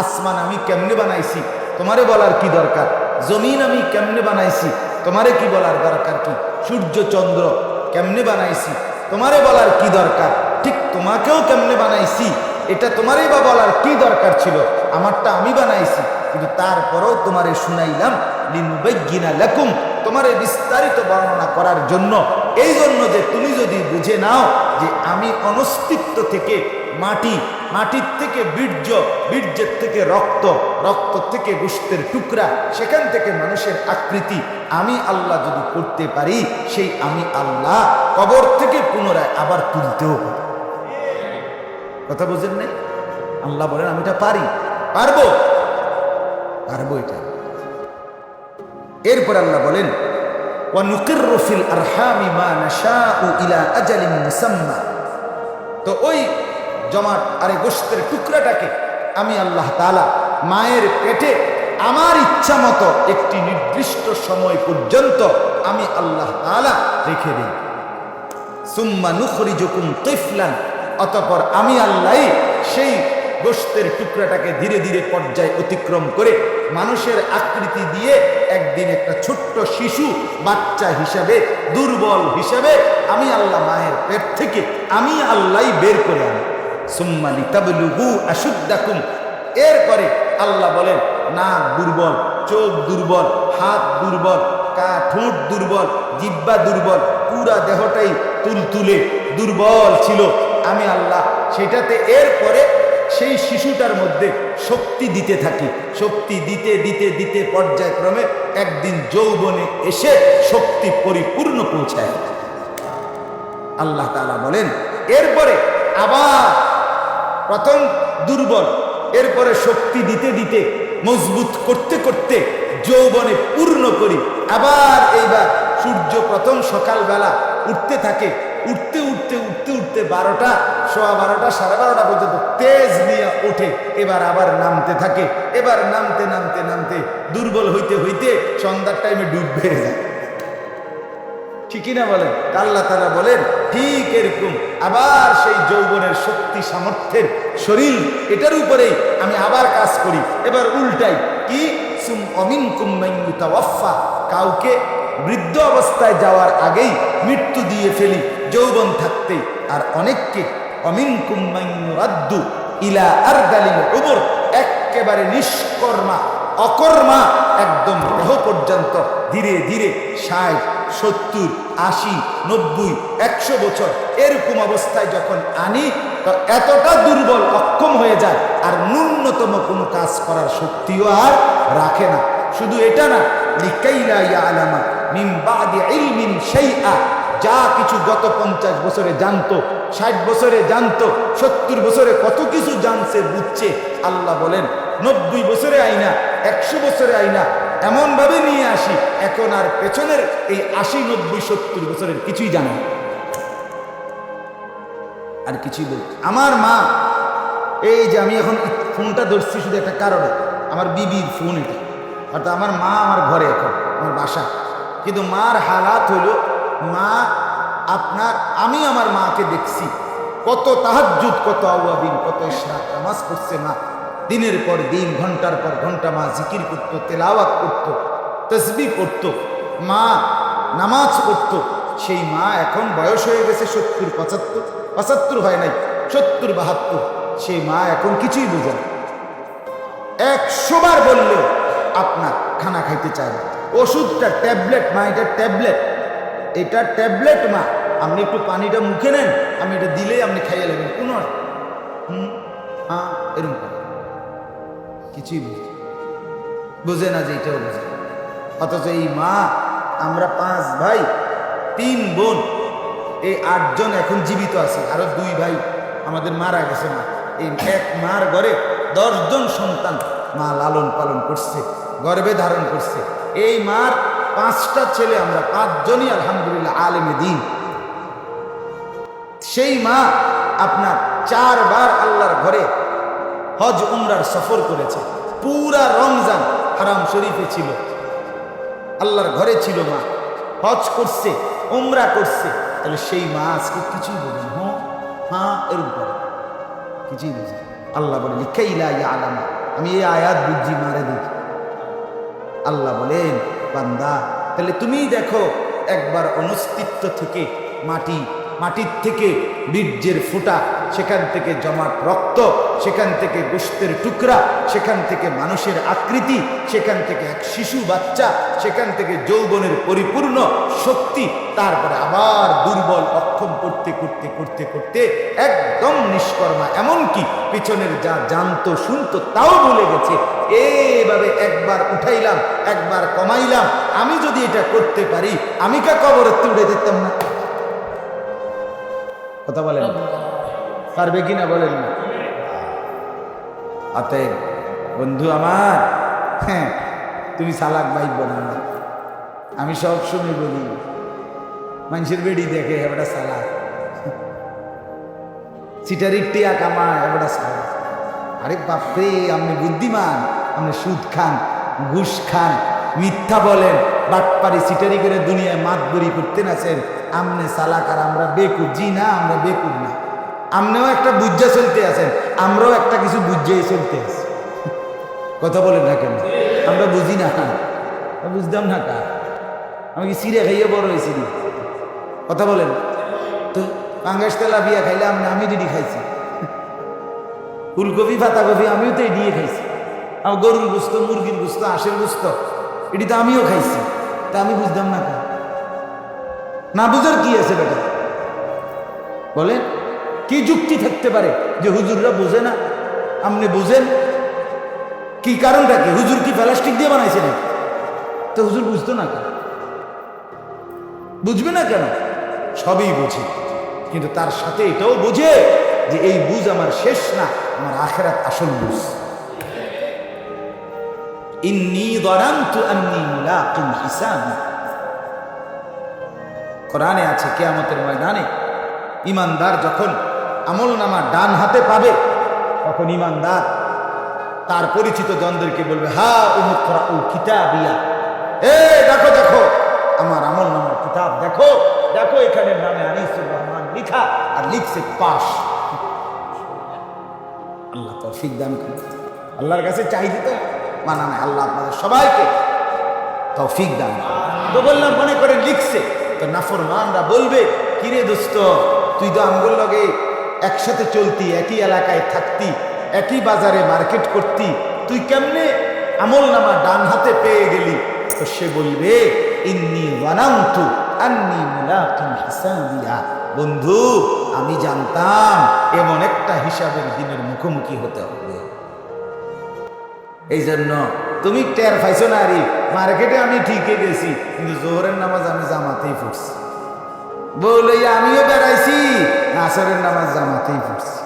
আসমান আমি কেমনে বানাইছি? তোমারে বলার কি দরকার? জমিন আমি কেমনে বানাইছি? তোমারে কি বলার দরকার কি? সূর্য, চন্দ্র কেমনে বানাইছি? তোমারে বলার কি দরকার? ঠিক তোমাকেও কেমনে বানাইছি? এটা তোমারই বা বলার কি দরকার ছিল? আমারটা আমি বানাইছি। কিন্তু তারপরেও তোমারে শুনাইলাম লিনুবাইগিনা লাকুম, তোমারে বিস্তারিত বর্ণনা করার জন্য। এই জন্য যে তুমি যদি বুঝে নাও যে আমি অনস্তিত্ব থেকে মাটি মাটির থেকে বীর্য বীর্যের থেকে রক্ত রক্ত থেকে গোষ্ঠের টুকরা সেখান থেকে মানুষের আকৃতি আমি আল্লাহ যদি করতে পারি সেই আমি আল্লাহ কবর থেকে পুনরায় আবার তুলতেও পারি কথা বুঝেন নাই আল্লাহ বলেন আমি এটা পারি পারবো পারবো এটা এরপর আল্লাহ বলেন وَنُقِرُّ فِي الْأَرْحَامِ مَا نَشَاءُ إِلَى أَجَلٍ مُّسَمًّى তো ওই জমাট আরে গোস্তের টুকরাটাকে আমি আল্লাহ তাআলা মায়ের পেটে আমার ইচ্ছা মতো একটি নির্দিষ্ট সময় পর্যন্ত আমি আল্লাহ তাআলা রেখে দিই। সুম্মা নুখরি নুখরিজুকুম তিফলান, অতঃপর আমি আল্লাহ সেই গোস্তের টুকরাটাকে ধীরে ধীরে পর্যায় অতিক্রম করে মানুষের আকৃতি দিয়ে একদিন একটা ছোট্ট শিশু, বাচ্চা হিসাবে, দুর্বল হিসাবে আমি আল্লাহ মায়ের পেট থেকে আমি আল্লাহ বের করে আনি। এরপরে আল্লাহ বলেন, নাক দুর্বল, চোখ দুর্বল, হাত দুর্বল কা ঠোঁট দুর্বল, জিব্বা দুর্বল, পুরা দেহটাই তুলতুলে, দুর্বল ছিল। আমি আল্লাহ সেটাতে এরপরে সেই শিশুটার মধ্যে শক্তি দিতে থাকি। শক্তি দিতে দিতে দিতে পর্যায়ক্রমে একদিন যৌবনে এসে শক্তি পরিপূর্ণ পৌঁছায়। আল্লাহ তাআলা বলেন, এরপরে আবার প্রথম দুর্বল, এরপরে শক্তি দিতে দিতে, মজবুত করতে করতে যৌবনে পূর্ণ করি। আবার এইবার সূর্য প্রথম সকালবেলা উঠতে থাকে, উঠতে উঠতে উঠতে উঠতে বারোটা, সোয়া বারোটা, সাড়ে বারোটা পর্যন্ত তেজ নিয়ে ওঠে, এবার আবার নামতে থাকে। এবার নামতে নামতে নামতে দুর্বল হইতে হইতে সন্ধ্যার টাইমে ডুব বেড়ে যায়। ঠিকই না বলেন? আল্লাহ তারা বলেন, ঠিক এরকম। আবার সেই যৌবনের শক্তি, সামর্থ্যের শরীর, এটার উপরেই আমি আবার কাজ করি। এবার উল্টাই, কি? সুম অমিন কুম্মাইয়ুতাওয়াফা কাউকে বৃদ্ধ অবস্থায় যাওয়ার আগেই মৃত্যু দিয়ে ফেলি, যৌবন থাকতে। আর অনেককে অমিন কুম্মাইয়ুরাদ্দু ইলা আর দালিল একেবারে নিষ্কর্মা, অকর্মা, একদম দেহ পর্যন্ত ধীরে ধীরে ষাট, সত্তর, আশি, নব্বই, একশো বছর এরকম অবস্থায় যখন আনি এতটা দুর্বল অক্ষম হয়ে যায় আর ন্যূনতম কোনো কাজ করার শক্তিও আর রাখে না। শুধু এটা না মিন যা কিছু গত পঞ্চাশ বছরে জানতো, ষাট বছরে জানতো, সত্তর বছরে কত কিছু জানছে, বুঝছে, আল্লাহ বলেন, নব্বই বছরে আইনা, একশো বছরে আইনা এমন ভাবে নিয়ে আসি, এখন আর পেছনের এই আশি, নব্বই, সত্তর বছরের কিছুই জানে। আর কিছুই বল আমার মা, এই যে আমি এখন ফোনটা ধরছি শুধু একটা কারণে, আমার বিবির ফোন এটা। অর্থাৎ আমার মা আমার ঘরে এখন, আমার বাসা। কিন্তু মার হালাত হইল মা আপনার, আমি আমার মাকে দেখছি। কত তাহাজ্জুদ, কত আউয়াবিন কত ইশরাক, নামাজ পড়ছে মা। দিনের পর দিন, ঘণ্টার পর ঘণ্টা মা জিকির করতো, তেলাওয়াত করতো তসবি পড়তো মা নামাজ পড়তো। সেই মা এখন বয়স হয়ে গেছে সত্তর, পঁচাত্তর পঁচাত্তর হয় নাই, সত্তর, বাহাত্তর। সেই মা এখন কিছুই বোঝে না। একশো বার বললেও আপনার খানা খাইতে চায় ওষুধটা ট্যাবলেট মা, এটা ট্যাবলেট। এটা ট্যাবলেট মা। আপনি একটু পানিটা মুখে নেন, আমি এটা দিলেই আপনি খাইয়ে নেবেন। কোন হুম? হ্যাঁ এরকম। কিছুই বুঝে বোঝে না যে এটাও বোঝে। অথচ এই মা, আমরা পাঁচ ভাই, তিন বোন, এই আটজন এখন জীবিত আছে। আরও দুই ভাই আমাদের মারা গেছে মা। এই এক মার ঘরে দশজন সন্তান মা লালন পালন করছে গর্বে ধারণ করছে। এই মার পাঁচটা ছেলে আমরা, পাঁচজনই আলহামদুলিল্লাহ আলেমে দিন। সেই মা আপনার চারবার আল্লাহর ঘরে হজ উমরার সফর করেছে। পুরা রমজান হারাম শরীফে ছিল। আল্লাহর ঘরে ছিল মা। হজ করছে, উমরা করছে। তাহলে সেই মা আজকে কিছুই বোঝে হ্যাঁ হ্যাঁ এরকম। করে কিছুই বোঝে না। আল্লাহ বলে লিখাইলা আলামা আমি এই আয়াত বুঝি মারে দেখি আল্লাহ বলেন, বান্দা, তাহলে তুমি দেখো, একবার অনস্তিত্ব থেকে মাটি মাটির থেকে বীর্যের ফুটা, সেখান থেকে জমাট রক্ত, সেখান থেকে গোস্তের টুকরা, সেখান থেকে মানুষের আকৃতি, সেখান থেকে এক শিশু বাচ্চা, সেখান থেকে যৌবনের পরিপূর্ণ শক্তি, তারপরে আবার দুর্বল অক্ষম করতে করতে করতে করতে একদম নিষ্কর্মা। এমনকি পিছনের যা জানতো, শুনতো, তাও ভুলে গেছে। এইভাবে একবার উঠাইলাম, একবার কমাইলাম। আমি যদি এটা করতে পারি, আমি কা কবরতে উঠে দিতাম না। কথা বলেন। পারবে বলেন না? অতএব, বন্ধু আমার হ্যাঁ তুমি সালাক বাইব না আমি সব সময় বলি, মানুষের বেড়ি দেখে এবারটা সালাক। সিটারির টিয়া কামায় এবারটা সালাক। আরে বাপরে, আপনি বুদ্ধিমান, আপনি সুদ খান, ঘুষ খান, মিথ্যা বলেন। বাটপারি সিটারি করে দুনিয়ায় মাতবরি করতেন আছেন আমনে সালাকার আমরা বেকুব। জি না, আমরা বেকুব না। আমনেও একটা বুজ্জা চলতে আছেন আমরাও একটা কিছু বুঝেই চলতে আছি। কথা বলেন না কেন? আমরা বুঝি না বুঝতাম না কা আমি কি সিরে খাইয়ে বড় হয়েছি কথা বলেন। তো পাঙ্গাস তেলা বিয়া খাইলে না আমি দিদি খাইছি। ফুলকপি, পাতাকপি, আমিও তো এডিয়ে খাইছি। আমার গরুর গুস্ত, মুরগির গুস্ত, হাঁসের গুস্ত। এটি তো আমিও খাইছি। তা আমি বুঝতাম না না বুঝার কি আছে বেটা বলেন, কি যুক্তি থাকতে পারে যে হুজুররা বোঝে না? আপনি বুঝেন? কি কারণটা কি? হুজুর কি প্লাস্টিক দিয়ে বানাইছে নাকি? তো হুজুর বুঝতো না কেন? বুঝবে না কেন? সবই বুঝি। কিন্তু তার সাথে এটাও বুঝে যে এই বুঝ আমার শেষ না, আমার আখেরাত আসল বুঝ। ইন্নি দরান্তু আন্নি মুলাকিন হিসাবি। কোরআনে আছে কেয়ামতের ময়দানে ইমানদার যখন আমল নামা ডান হাতে পাবে, তখন ইমানদার তার পরিচিত জনদেরকে বলবে, হা উমুকরা উ কিতাবিয়া। এ, দেখো দেখো, আমার আমল নামার কিতাব, দেখো দেখো, এখানে নামে আনিসুর রহমান লিখা, আর লিখছে পাশ। আল্লাহ তৌফিক দান আল্লাহর কাছে চাই দিত নাই। আল্লাহ আপনাদের সবাইকে তৌফিক দান তো বললাম মনে করে লিখছে, তো নাফরমানরা বলবে, কিরে দোস্ত, তুই তো আমগুল লগে একসাথে চলতি, একই এলাকায় থাকতি, একই বাজারে মার্কেট করতি, তুই কেমনে আমল নামা ডান হাতে পেয়ে গেলি? তো সে বলবে, ইন্নি ওয়ানামতু আন্নি মুলাকিন হিসাবিয়া বন্ধু, আমি জানতাম এমন একটা হিসাবের দিনের মুখোমুখি হতে হবে। এই জন্য তুমি টের পাইছো না আরে মার্কেটে আমি ঠিকই গেছি, কিন্তু জোহরের নামাজ আমি জামাতেই পড়ছি। বলে আমিও বেড়াইছি আসরের নামাজ জামাতেই পড়ছি।